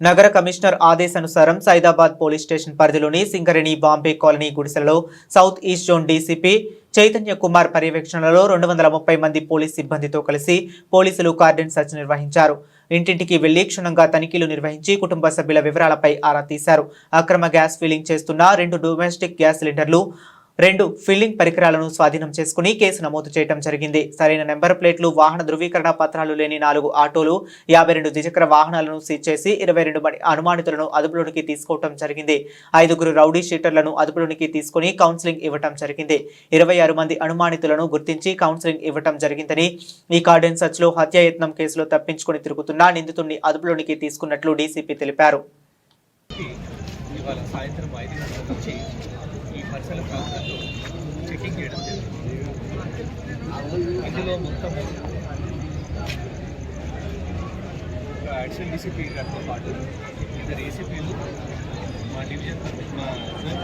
నగర కమిషనర్ ఆదేశానుసారం Saidabad police station పరిధిలోని Singareni Bombay colony గుడిసెలలో south east zone DCP Chaitanya Kumar పర్యవేక్షణలో రెండు వందల ముప్పై మంది పోలీస్ సిబ్బందితో కలిసి పోలీసులు కార్డెన్ సర్చ్ నిర్వహించారు. ఇంటింటికి వెళ్ళి క్షుణ్ణంగా తనిఖీలు నిర్వహించి కుటుంబ సభ్యుల వివరాలపై ఆరా తీశారు. అక్రమ గ్యాస్ ఫీలింగ్ చేస్తున్న రెండు డొమెస్టిక్ గ్యాస్ సిలిండర్లు రెండు ఫిల్లింగ్ పరికరాలను స్వాధీనం చేసుకుని కేసు నమోదు చేయడం జరిగింది. సరైన నెంబర్ ప్లేట్లు వాహన ధృవీకరణ పత్రాలు లేని నాలుగు ఆటోలు యాభై రెండు ద్విచక్ర వాహనాలను సీజ్ చేసి ఇరవై రెండు మంది అనుమానితులను అదుపులోనికి తీసుకోవడం జరిగింది. ఐదుగురు రౌడీ షీటర్లను అదుపులోనికి తీసుకుని కౌన్సిలింగ్ ఇవ్వటం జరిగింది. ఇరవై ఆరు మంది అనుమానితులను గుర్తించి కౌన్సిలింగ్ ఇవ్వటం జరిగిందని ఈ కార్డెన్ సర్చ్లో హత్యాయత్నం కేసులో తప్పించుకుని తిరుగుతున్న నిందితుడిని అదుపులోనికి తీసుకున్నట్లు డీసీపీ తెలిపారు. సాయంత్రం నుంచి పరిసర ప్రాంతాల్లో చెకింగ్ చేయడం జరిగింది. ఇందులో మొత్తం ఒక అడిషనల్ డీసీపీ గారితో పాటు ఇద్దరు ఏసీపీలు మా డివిజన్ మా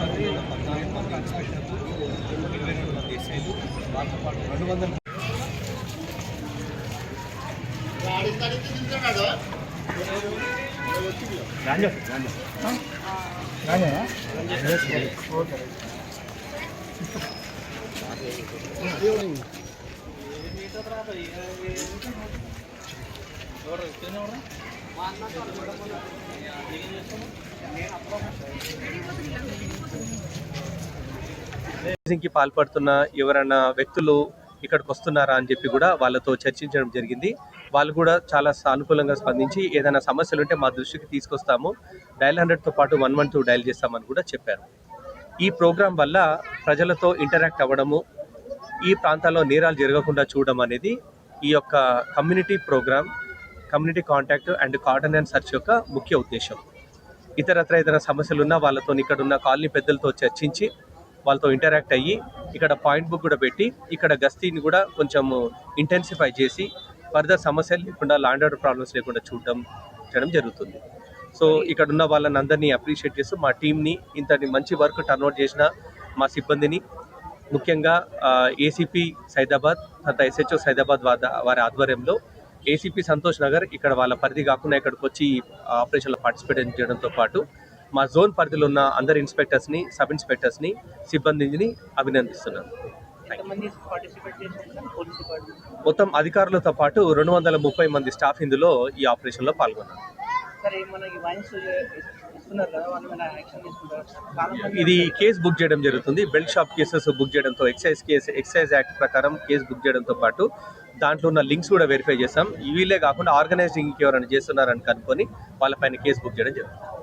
జోన్ ఉన్న పద్నాలుగు మంది ఇన్స్పెక్టర్లు ఇరవై రెండు మంది ఎస్ఐలు వాళ్ళతో పాటు రెండు వందల కి పాల్పడుతున్న ఎవరైనా వ్యక్తులు ఇక్కడికి వస్తున్నారా అని చెప్పి కూడా వాళ్ళతో చర్చించడం జరిగింది. వాళ్ళు కూడా చాలా సానుకూలంగా స్పందించి ఏదైనా సమస్యలు ఉంటే మా దృష్టికి తీసుకొస్తాము. డయల్ హండ్రెడ్తో పాటు వన్ వన్ టూ డయల్ చేస్తామని కూడా చెప్పారు. ఈ ప్రోగ్రాం వల్ల ప్రజలతో ఇంటరాక్ట్ అవ్వడము ఈ ప్రాంతాల్లో నేరాలు జరగకుండా చూడడం అనేది ఈ యొక్క community program community contact and cordons search యొక్క ముఖ్య ఉద్దేశం. ఇతరత్ర ఏదైనా సమస్యలు ఉన్నా వాళ్ళతో ఇక్కడ ఉన్న కాలనీ పెద్దలతో చర్చించి వాళ్ళతో ఇంటరాక్ట్ అయ్యి ఇక్కడ పాయింట్ బుక్ కూడా పెట్టి ఇక్కడ గస్తీని కూడా కొంచెం ఇంటెన్సిఫై చేసి ఫర్దర్ సమస్యలు లేకుండా లాండ్ ఆర్డర్ ప్రాబ్లమ్స్ లేకుండా చూడడం చేయడం జరుగుతుంది. సో ఇక్కడ ఉన్న వాళ్ళని అందరినీ అప్రిషియేట్ చేస్తూ మా టీంని ఇంతటి మంచి వర్క్ టర్న్అవుట్ చేసిన మా సిబ్బందిని. ముఖ్యంగా ఏసీపీ సైదాబాద్ తర్వాత ఎస్హెచ్ఓ సైదాబాద్ వారి ఆధ్వర్యంలో ఏసీపీ సంతోష్ నగర్ ఇక్కడ వాళ్ళ పరిధి కాకుండా ఇక్కడికి వచ్చి ఆపరేషన్లో పార్టిసిపేట్ చేయడంతో పాటు మా జోన్ పరిధిలో ఉన్న అందరు ఇన్స్పెక్టర్స్ని సబ్ ఇన్స్పెక్టర్స్ని సిబ్బందిని అభినందిస్తున్నాను. మొత్తం అధికారులతో పాటు రెండు వందల ముప్పై మంది స్టాఫ్ ఇందులో ఈ ఆపరేషన్లో పాల్గొన్నారు. ఇది కేసు బుక్ చేయడం జరుగుతుంది. బెల్ట్ షాప్ కేసెస్ బుక్ చేయడంతో ఎక్సైజ్ కేసు ఎక్సైజ్ యాక్ట్ ప్రకారం కేసు బుక్ చేయడంతో పాటు దాంట్లో ఉన్న లింక్స్ కూడా వెరిఫై చేస్తాం వీళ్ళే కాకుండా ఆర్గనైజింగ్ ఎవరైనా చేస్తున్నారని కనుక్కొని వాళ్ళపైన కేసు బుక్ చేయడం జరుగుతుంది.